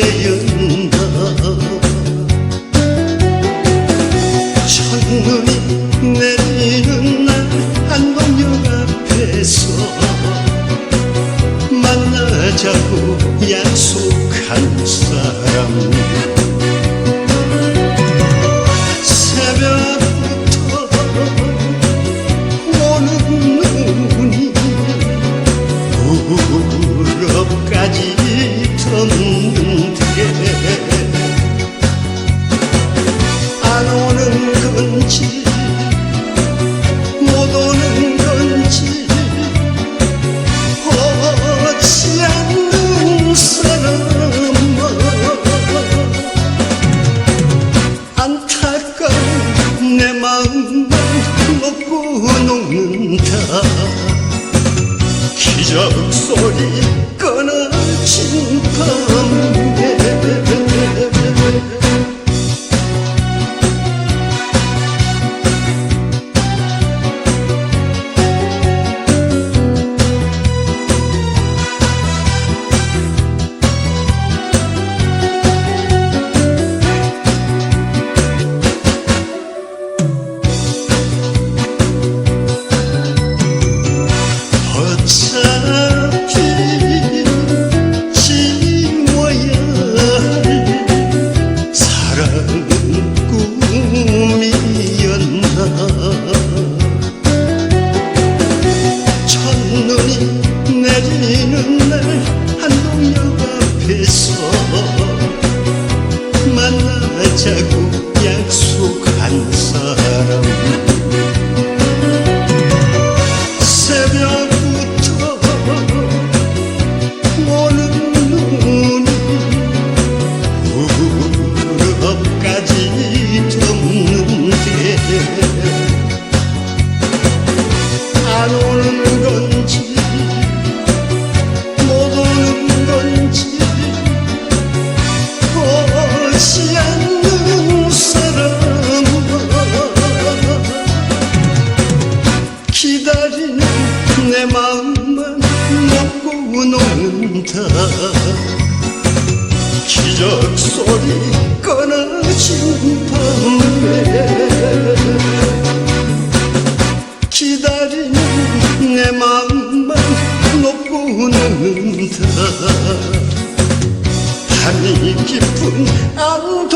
때린다. 첫눈이 내리는 날 한번 역 앞에서 만나자고 약속한 사람 녹는다 기적 소리 끊어진 밤 첫눈이 내리는 날 한동역 앞에서 만나자고 약속한 사람. 새벽부터 오는 눈이 무릎까지 덮는데 안 오는 기다리는 내 마음만 먹고 우는다 기적 소리 꺼나진 밤에 기다리는 내 마음만 먹고 우는다 밤이 깊은 안동역에서